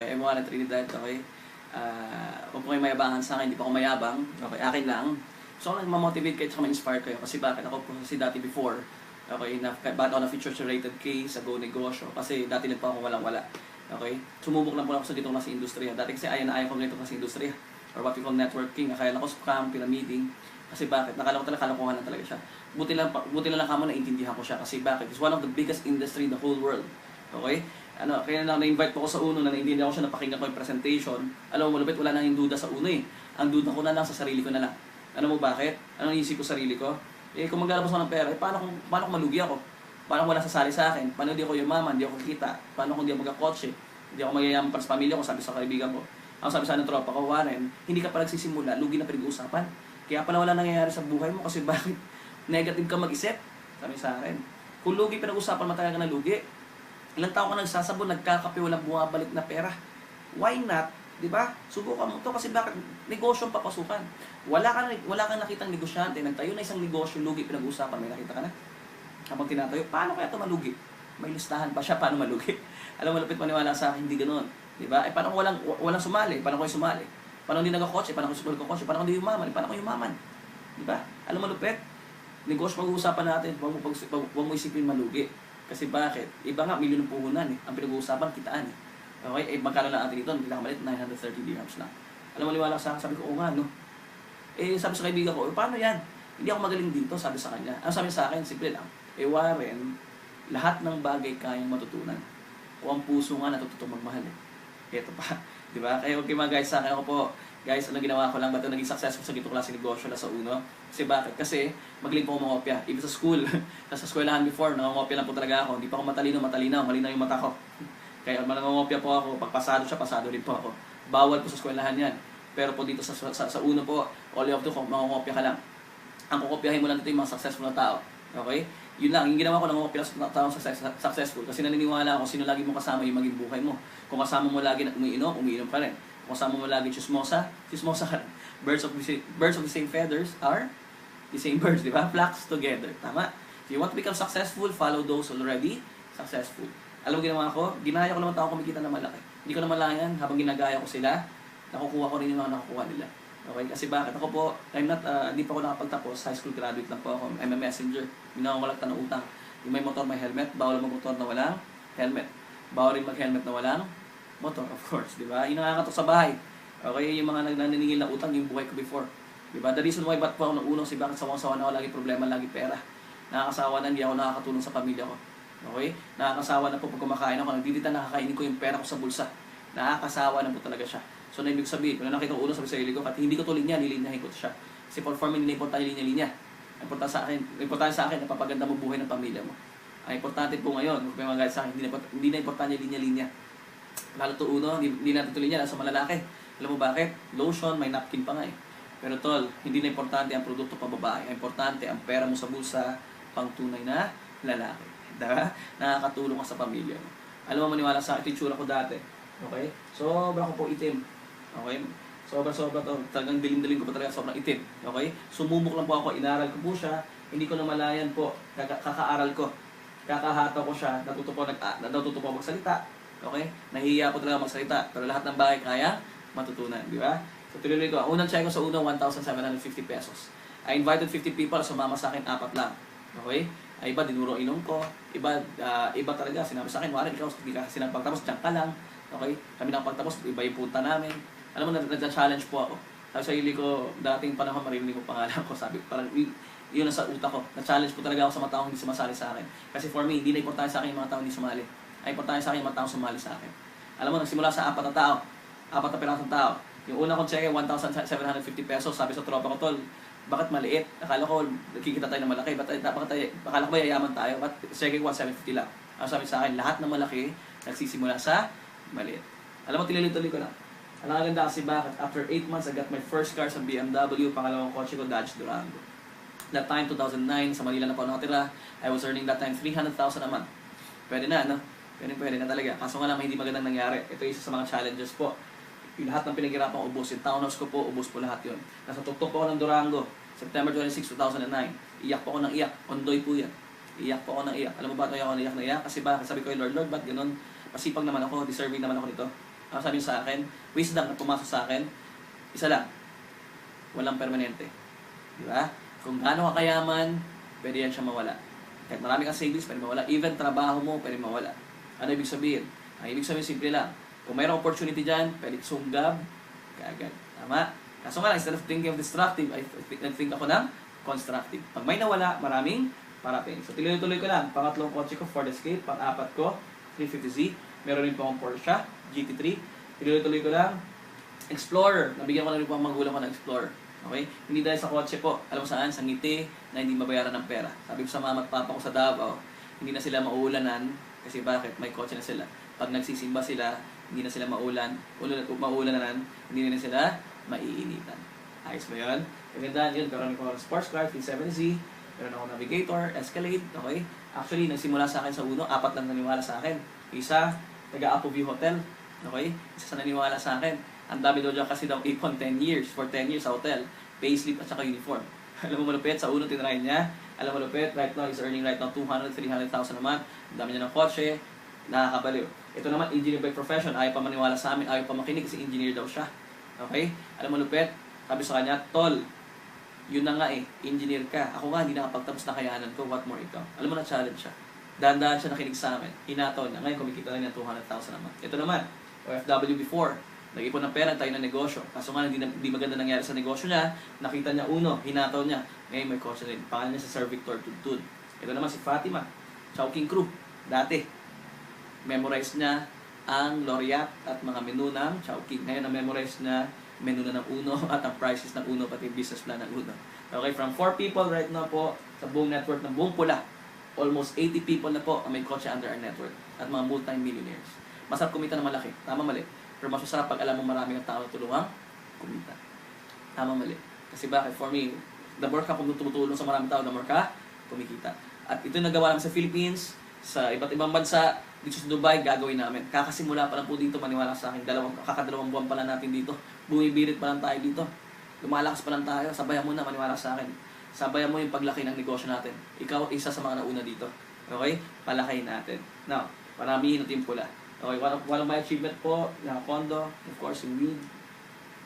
M1 at Trinidad, okay? Ah, huwag po kayo mayabangan sa akin, hindi pa ako mayabang. Okay, akin lang. So, ako nagmamotivate kayo at ma-inspire kayo. Kasi bakit ako po kasi dati before, okay, na, bakit ako na-feature sa rated case, sa Go Negosyo. Kasi dati lang po ako walang-wala. Okay? Sumubok lang po ako sa ganitong nasa industriya. Dati kasi ayaw na ayaw ko ganitong nasa industriya. Or what we call networking. Akala ko scam, pyramiding. Kasi bakit? Nakala ko talaga kalokohan lang talaga siya. Buti lang, buti lang kamo naintindihan ko siya. Kasi bakit? It's one of the biggest industry in the whole world. Okay? Ano, kaya lang na-invite po ko sa uno na naintindihan ko siya, napakinggan ko yung presentation. Alam mo, malupit, wala nang yung duda sa uno eh. Ang duda ko na lang sa sarili ko na lang. Ano mo bakit? Ano isip ko sa sarili ko? Eh, kung maglalabas ako ng pera, eh, paano kung, paano kung malugi ako? Paano kung wala sasali sa akin? Paano hindi ako yumaman? Hindi ako kikita? Paano kung hindi ako magkakotse? Hindi ako magayaman para sa pamilya ko, sabi sa kaibigan ko. Ang sabi sa ng tropa ko, Warren, hindi ka pa nagsisimula, lugi na pinag-uusapan. Kaya pala wala nangyayari sa buhay mo kasi bakit negative ka mag-isip? Sabi sa akin. Kung lugi pinag-usapan, matagal ka na lugi. Ilang taon ka nagsasabon, nagkakape, walang bumabalik na pera. Why not? 'Di ba? Subukan mo to kasi bakit negosyo ang papasukan. Wala ka wala kang nakitang negosyante, nagtayo na isang negosyo, lugi pinag-usapan, may nakita ka na. Habang tinatayo, paano kaya ito malugi? May listahan pa siya paano malugi. Alam mo, malapit maniwala sa akin, hindi ganoon. 'Di ba? Eh paano kung walang walang sumali? Paano kung sumali? Paano hindi nagkakotse? Paano kung sumali ko kotse? Paano kung hindi yumaman? Paano kung yumaman? 'Di ba? Alam mo, lupit. Negosyo pag-uusapan natin, huwag mo, pag, huwag mo isipin malugi. Kasi bakit? Iba nga, milyon ng puhunan eh. Ang pinag-uusapan, kitaan eh. Okay? Eh, magkano lang atin ito? Hindi lang kamalit, 930 dirhams lang. Alam mo, liwala sa akin, sabi ko, oo nga, no? Eh, sabi sa kaibigan ko, eh, paano yan? Hindi ako magaling dito, sabi sa kanya. Ang sabi sa akin, simple lang. Eh, Warren, lahat ng bagay kayang matutunan. O ang puso nga natututong magmahal eh. Ito pa. Di ba? Kaya okay mga guys, sa akin ako po, guys, ano ginawa ko lang, ba't naging successful sa gitong klase negosyo na sa uno? Kasi bakit? Kasi magaling po ako mangopya. Even sa school, nasa eskwelahan before, nangongopya lang po talaga ako. Hindi pa ako matalino, matalinaw, malinaw yung mata ko. Kaya nangongopya po ako, pag pasado siya, pasado rin po ako. Bawal po sa eskwelahan yan. Pero po dito sa, sa, sa uno po, all you have to, mangongopya ka lang. Ang kukopyahin mo lang dito yung mga successful na tao. Okay? Yun lang, yung ginawa ko, nangongopya sa taong success, successful. Kasi naniniwala ako, sino lagi mo kasama yung maging buhay mo. Kung kasama mo lagi na umiinom, umiinom ka rin. Kasama mo lagi chismosa, chismosa ka. Birds of the same, birds of the same feathers are the same birds, di ba? Flocks together. Tama? If you want to become successful, follow those already successful. Alam mo ginawa ko? Ginaya ko naman tao kumikita na malaki. Hindi ko na malayan, habang ginagaya ko sila, nakukuha ko rin yung mga nakukuha nila. Okay? Kasi bakit? Ako po, I'm not, uh, hindi pa ako nakapagtapos. High school graduate lang po ako. I'm a messenger. Ako walagta ng utang. Yung may motor, may helmet. Bawal mag-motor na walang helmet. Bawal rin mag-helmet na walang motor, of course. Di ba? Yung nakakatok sa bahay. Okay? Yung mga nagnaningil na utang, yung buhay ko before. Di ba? The reason why ba't po ako nang unang si bakit sawang-sawa na ako lagi problema, lagi pera. Nakakasawa na, hindi ako nakakatulong sa pamilya ko. Okay? Nakakasawa na po pag kumakain ako, nagdidita nakakainin ko yung pera ko sa bulsa. Nakakasawa na po talaga siya. So, na ibig sabihin, kung nakita ko ulo sabi sa sarili ko, at hindi ko tuloy niya, lilinyahin ko siya. Kasi for for me, hindi importante linya-linya. Importante sa akin, importante sa akin, napapaganda mo buhay ng pamilya mo. Ang importante po ngayon, kung may mga guys sa akin, hindi na, hindi na importante linya-linya. Lalo to uno, hindi, hindi natin niya, nasa malalaki. Alam mo bakit? Lotion, may napkin pa nga eh. Pero tol, hindi na importante ang produkto pa babae. Ang importante, ang pera mo sa bulsa, pang tunay na lalaki. Diba? Nakakatulong ka sa pamilya mo. Alam mo, maniwala sa akin, ko dati. Okay? Sobra ko po itim. Okay? Sobra-sobra to. Talagang dilim-dilim ko pa talaga. Sobrang itim. Okay? Sumubok lang po ako. Inaral ko po siya. Hindi ko na malayan po. Kaka- kakaaral ko. Kakahata ko siya. Natuto po, nag, ah, natuto po magsalita. Okay? Nahihiya po talaga magsalita. Pero lahat ng bagay kaya matutunan. Di ba? So tuloy ko. Unang check ko sa unang 1,750 pesos. I invited 50 people. Sumama sa akin apat lang. Okay? Ay, iba, dinuro inom ko. Iba, ah, iba talaga. Sinabi sa akin, Warren, ikaw, hindi ka kasi nagpagtapos, diyan ka lang. Okay? Kami nang pagtapos, iba yung punta namin. Alam mo, nag-challenge po ako. Sabi sa hili ko, dating panahon marinig ko pangalan ko. Sabi, parang yun ang sa utak ko. Na-challenge po talaga ako sa mga taong hindi sumasali sa akin. Kasi for me, hindi na importante sa akin yung mga taong hindi sumali. Ay importante sa akin yung mga taong sumali sa akin. Alam mo, nagsimula sa apat na tao. Apat na pirasong tao. Yung una kong check, 1,750 pesos. Sabi sa tropa ko, tol, bakit maliit? Akala ko, nakikita tayo ng malaki. Ba't, bakit tayo, akala ko ba yayaman tayo? Ba't second 1,750 lang? Ang sabi sa akin, lahat ng malaki, nagsisimula sa maliit. Alam mo, tililituloy ko lang. Ang nakaganda kasi bakit? After 8 months, I got my first car sa BMW. Pangalawang kotse ko, Dodge Durango. That time, 2009, sa Manila na po nakatira. I was earning that time 300,000 a month. Pwede na, no? Pwede, pwede na talaga. Kaso nga lang, hindi magandang nangyari. Ito isa sa mga challenges po. Yung lahat ng pinaghirapan ko, ubos. Yung townhouse ko po, ubos po lahat yun. Nasa tuktok po ako ng Durango. September 26, 2009. Iyak po ako ng iyak. Ondoy po yan. Iyak po ako ng iyak. Alam mo ba ito ako ng iyak na iyak? Kasi ba, sabi ko, Lord, Lord, ba't ganun? Masipag naman ako, deserving naman ako nito. Ang sabi sa akin, wisdom na pumasok sa akin, isa lang, walang permanente. Di ba? Kung gaano ka kayaman, pwede yan siya mawala. Kahit marami kang savings, pwede mawala. Even trabaho mo, pwede mawala. Ano ibig sabihin? Ang ibig sabihin, simple lang. Kung mayroong opportunity dyan, pwede sunggab, kaagad. Tama? Kaso nga lang, instead of thinking of destructive, I think, ako ng constructive. Pag may nawala, maraming parating. So, tuloy-tuloy ko lang. Pangatlong kotse ko, Ford Escape. Pang-apat ko, 350Z. Meron rin po akong Porsche, GT3. Tuloy-tuloy ko lang. Explorer. Nabigyan ko na rin po ang magulang ko ng Explorer. Okay? Hindi dahil sa kotse po. Alam mo saan? Sa ngiti na hindi mabayaran ng pera. Sabi ko sa mama at papa ko sa Davao, hindi na sila maulanan. Kasi bakit? May kotse na sila. Pag nagsisimba sila, hindi na sila maulan. Ulan, maulanan, hindi na sila maiinitan. Ayos ba yun? Kagandahan yun. Karoon ko ng sports car, 370Z. Meron ako navigator, Escalade. Okay? Actually, nagsimula sa akin sa uno, apat lang naniwala sa akin. Isa, taga Apo View Hotel. Okay? Isa sa naniwala sa akin. Ang dami daw dyan kasi daw ipon 10 years. For 10 years sa hotel. Payslip at saka uniform. Alam mo malupit, sa uno tinry niya. Alam mo malupit, right now, he's earning right now 200, 300,000 a month. Ang dami niya ng kotse. Nakakabaliw. Ito naman, engineer by profession. Ayaw pa maniwala sa amin. Ayaw pa makinig kasi engineer daw siya. Okay? Alam mo malupit, sabi sa kanya, Tol, yun na nga eh, engineer ka. Ako nga, hindi nakapagtapos na kayanan ko. What more ikaw? Alam mo na challenge siya. Dahan-dahan siya nakinig sa amin. Hinataw niya. Ngayon, kumikita na niya 200,000 naman. Ito naman, OFW before. Nag-ipon ng pera, tayo ng negosyo. Kaso nga, hindi, na- hindi maganda nangyari sa negosyo niya. Nakita niya uno, hinataw niya. Ngayon, may kotse rin. Pangalan niya si Sir Victor Tudtud. Ito naman si Fatima. Chowking Crew. Dati. Memorize niya ang laureate at mga menu ng Chowking. Ngayon, na-memorize niya menu na ng Uno at ang prices ng Uno pati business plan ng Uno. Okay, from 4 people right now po sa buong network ng buong pula, almost 80 people na po ang may kotse under our network at mga multi-millionaires. Masarap kumita na malaki. Tama mali. Pero mas masarap pag alam mo marami ng tao tulungang kumita. Tama mali. Kasi bakit? For me, the more ka tumutulong sa maraming tao, the more ka kumikita. At ito nagawa namin sa Philippines, sa iba't ibang bansa, dito sa Dubai, gagawin namin. Kakasimula pa lang po dito, maniwala sa akin. Dalawang, kakadalawang buwan pa lang natin dito. Bumibirit pa lang tayo dito. Lumalakas pa lang tayo. Sabayan mo na, maniwala sa akin. Sabayan mo yung paglaki ng negosyo natin. Ikaw, isa sa mga nauna dito. Okay? Palakayin natin. Now, paramihin natin pula. Okay, one of, one of my achievement po, na condo, of course, yung weed.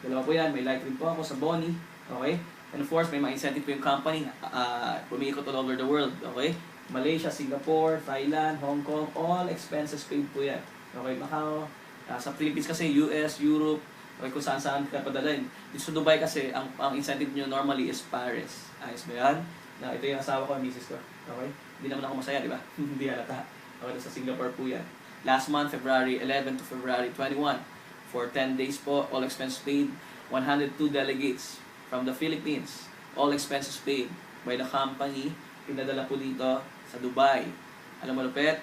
Dalawa po yan, may light rin po ako sa Bonnie. Okay? And of course, may mga incentive po yung company. Uh, pumiikot all over the world. Okay? Malaysia, Singapore, Thailand, Hong Kong, all expenses paid po yan. Okay, Macau, ah, sa Philippines kasi, US, Europe, okay, kung saan saan ka padalhin. Dito sa Dubai kasi, ang, ang incentive nyo normally is Paris. Ayos ba yan? Na, ito yung asawa ko, misis ko. Okay? Hindi naman ako masaya, di ba? Hindi halata. Okay, sa Singapore po yan. Last month, February 11 to February 21, for 10 days po, all expenses paid. 102 delegates from the Philippines. All expenses paid by the company. Pinadala po dito sa Dubai. Alam mo, Lupet,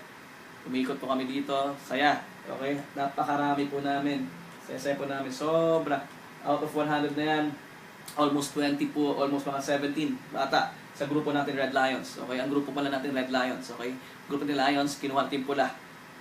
umikot po kami dito. Saya. Okay? Napakarami po namin. Saya-saya po namin. Sobra. Out of 100 na yan, almost 20 po, almost mga 17 bata sa grupo natin Red Lions. Okay? Ang grupo pala natin Red Lions. Okay? Grupo ni Lions, kinuha team pula.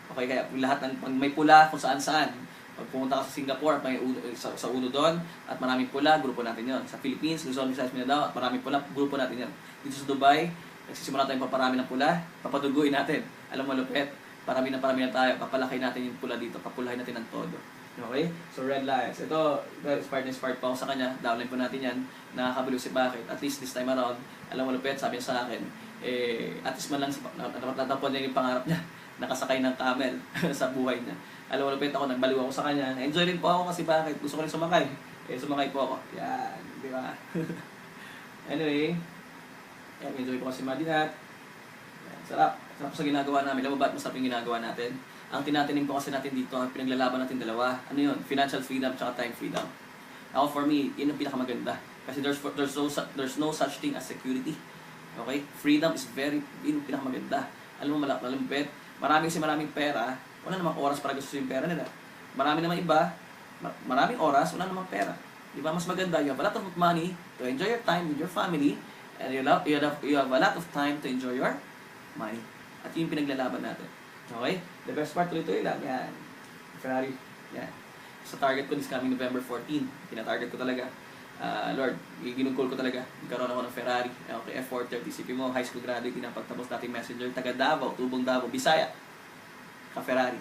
Okay, kaya lahat ng pag may pula kung saan saan. Pag pumunta ka sa Singapore, may uno, sa, sa uno doon, at maraming pula, grupo natin yon. Sa Philippines, Luzon, Visayas, Mindanao, at maraming pula, grupo natin yon. Dito sa Dubai, nagsisimula tayong paparami ng pula, papaduguin natin. Alam mo, lupet, parami na parami na tayo, papalaki natin yung pula dito, papulahin natin ng todo. Okay? So, Red Lions. Ito, inspired na inspired pa ako sa kanya. Downline po natin yan. Nakakabilo si Bakit. At least this time around, alam mo, lupet, sabi niya sa akin, eh, at least man lang, si- natatapon niya yung pangarap niya nakasakay ng camel sa buhay niya. Alam mo, ako, nagbaliw ako sa kanya. Enjoy rin po ako kasi bakit? Gusto ko rin sumakay. Eh, sumakay po ako. Yan, di ba? anyway, yan, enjoy po kasi Madinat. Sarap. Sarap sa ginagawa namin. Alam mo ba't masarap yung ginagawa natin? Ang tinatinin po kasi natin dito, ang pinaglalaban natin dalawa, ano yun? Financial freedom tsaka time freedom. Ako for me, yun ang pinakamaganda. Kasi there's, there's, no, there's no such thing as security. Okay? Freedom is very, yun ang pinakamaganda. Alam mo, malak, malampet. Marami kasi maraming pera, wala namang oras para gusto yung pera nila. Marami naman iba, ma- maraming oras, wala namang pera. Di ba? Mas maganda, you have a lot of money to enjoy your time with your family, and you have, you have, you have a lot of time to enjoy your money. At yun yung pinaglalaban natin. Okay? The best part tuloy-tuloy lang. Yan. Ferrari. Yan. Sa target ko this coming November 14. Pina-target ko talaga. Ah, Lord, ginugol ko talaga. Nagkaroon ako ng Ferrari. Okay, F430. Isipin mo, high school graduate, pinapagtapos natin messenger. Taga Davao, Tubong Davao, Bisaya. Ka-Ferrari.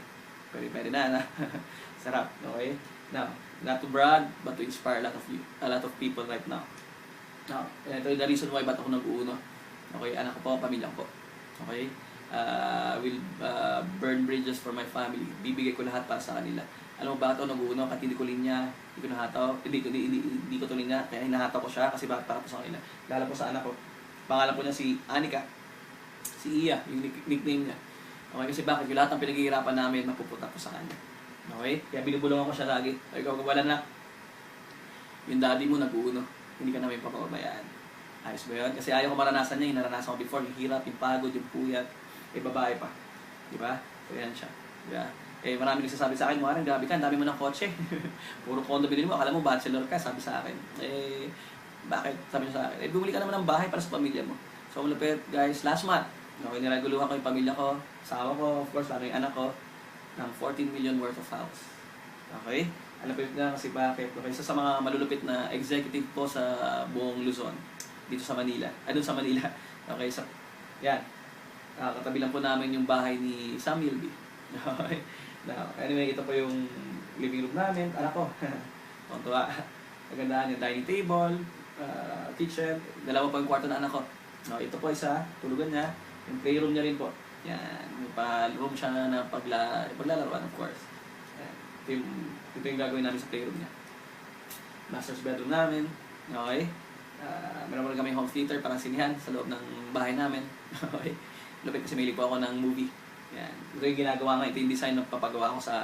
Pwede, pwede na, na. Sarap, okay? Now, not to brag, but to inspire a lot of you, a lot of people right now. Now, ito yung the reason why ba't ako nag-uuno. Okay, anak ko po, pamilya ko. Okay? Uh, will uh, burn bridges for my family. Bibigay ko lahat para sa kanila. Alam mo bakit ako nag-uuno? Kahit hindi ko linya, hindi ko nahataw, hindi ko, hindi, hindi, hindi ko to linya, kaya hinahataw ko siya kasi bakit para po sa kanila. Lalo po sa anak ko. Pangalan po niya si Anika. Si Iya, yung nick- nickname niya. Okay, kasi bakit? Yung lahat ng pinaghihirapan namin, mapupunta po sa kanya. Okay? Kaya binubulong ako siya lagi. Ay, ikaw, wala na. Yung daddy mo nag-uuno. Hindi ka namin papabayaan. Ayos ba yun? Kasi ayaw ko maranasan niya. Yung naranasan ko before. Yung hirap, yung pagod, yung puyat. Eh, babae pa. Di ba? So, yan siya. Di ba? Eh, marami nagsasabi sa akin, Warren, grabe ka, dami mo ng kotse. Puro condo binili mo, akala mo bachelor ka, sabi sa akin. Eh, bakit? Sabi niya sa akin, eh, bumili ka naman ng bahay para sa pamilya mo. So, malupit, guys, last month, okay, niraguluhan ko yung pamilya ko, asawa ko, of course, lalo yung anak ko, ng 14 million worth of house. Okay? Alam ko na kasi bakit. Okay, isa sa mga malulupit na executive po sa buong Luzon, dito sa Manila. Ay, doon sa Manila. Okay, sa, yan. Ah, katabi lang po namin yung bahay ni Samuel B. Okay? Now, anyway, ito po yung living room namin. Anak ko. Tuntua. Magandaan yung dining table, ah, kitchen. Dalawa pa yung kwarto na anak ko. No, ito po isa, tulugan niya. Yung playroom niya rin po. Yan. May pa-room siya na pagla paglalaruan, of course. Yan. Ito yung, ito yung gagawin namin sa playroom niya. Master's bedroom namin. Okay? Uh, meron kami home theater, parang sinihan sa loob ng bahay namin. okay? Lupit kasi may po ako ng movie. Yan. Ito yung ginagawa nga. Ito yung design ng papagawa ko sa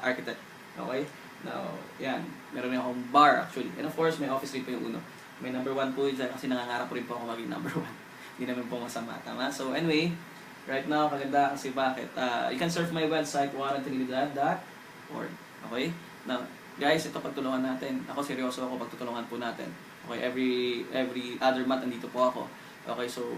architect. Okay? Now, yan. Meron rin akong bar actually. And of course, may office rin po yung uno. May number one po dyan kasi nangangarap po rin po ako maging number one. Hindi naman po masama. Tama? So anyway, right now, kaganda kasi bakit. Uh, you can surf my website, warrantinilidad.org. Okay? Now, guys, ito pagtulungan natin. Ako seryoso ako pagtutulungan po natin. Okay, every every other month nandito po ako. Okay, so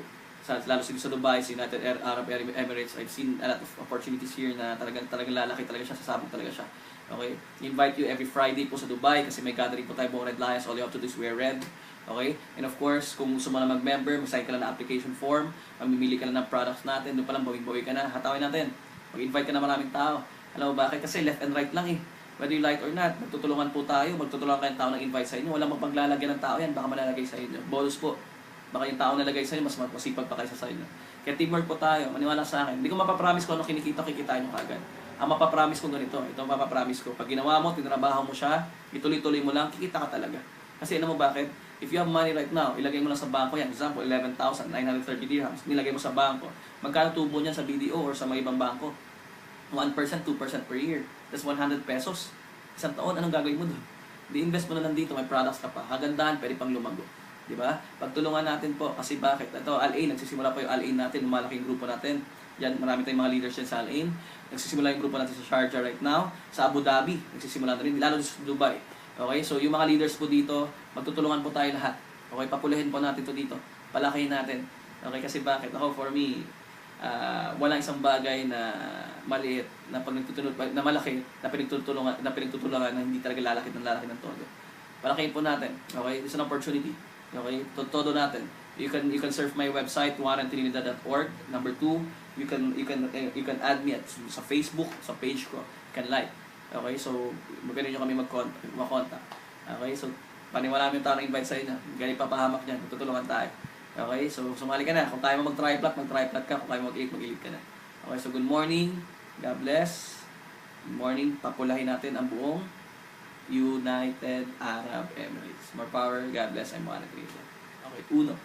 sa lalo siguro sa Dubai, sa United Arab Emirates, I've seen a lot of opportunities here na talagang talagang lalaki talaga siya, sasabog talaga siya. Okay? Invite you every Friday po sa Dubai kasi may gathering po tayo buong Red Lions. All you have to do is wear red. Okay? And of course, kung gusto mo na mag-member, mag-sign ka lang ng application form, mamimili ka lang ng products natin, doon pa lang bawing-bawi ka na, hatawin natin. Mag-invite ka na maraming tao. Alam mo bakit? Kasi left and right lang eh. Whether you like or not, magtutulungan po tayo, magtutulungan kayong tao ng invite sa inyo. Walang magpaglalagyan ng tao yan, baka malalagay sa inyo. Bonus po. Baka yung tao nalagay sa inyo, mas masipag pa kaysa sa inyo. Kaya teamwork po tayo, maniwala sa akin. Hindi ko mapapromise ko ano kinikita, kikitain nyo kagad. Ang mapapromise ko ganito, ito ang mapapromise ko. Pag ginawa mo, tinrabaho mo siya, ituloy-tuloy mo lang, kikita ka talaga. Kasi ano mo bakit? If you have money right now, ilagay mo lang sa bangko yan. Example, 11,930 dirhams. Nilagay mo sa bangko. Magkano tubo niyan sa BDO or sa mga ibang bangko? 1%, 2% per year. That's 100 pesos. Isang taon, anong gagawin mo doon? Di-invest mo na lang dito, may products ka pa. Hagandahan, pwede pang lumago. Di ba? Pagtulungan natin po, kasi bakit? Ito, Al-Ain, nagsisimula pa yung Al-Ain natin, malaking grupo natin. Yan, marami tayong mga leaders sa Al-Ain. Nagsisimula yung grupo natin sa Sharjah right now. Sa Abu Dhabi, nagsisimula na rin, lalo sa Dubai. Okay, so yung mga leaders po dito, magtutulungan po tayo lahat. Okay, papulahin po natin to dito. Palakihin natin. Okay, kasi bakit? Ako, for me, uh, walang isang bagay na maliit na pag nagtutulungan, na malaki, na pinagtutulungan, na pinagtutulungan na hindi talaga lalaki ng lalaki ng todo. Palakihin po natin. Okay, it's an opportunity. Okay, todo natin. You can you can surf my website warrantrinidad.org. Number two, you can you can you can add me at sa Facebook, sa page ko. You can like. Okay, so maganda nyo kami mag-contact. Okay, so paniwala mo yung na invite sa inyo. Galing papahamak niyan, tutulungan tayo. Okay, so sumali ka na. Kung tayo mag-triplat, mag-triplat ka. Kung tayo mag-elite, mag-elite ka na. Okay, so good morning. God bless. Good morning. Papulahin natin ang buong United Arab Emirates. More power. God bless. I'm one Okay, uno.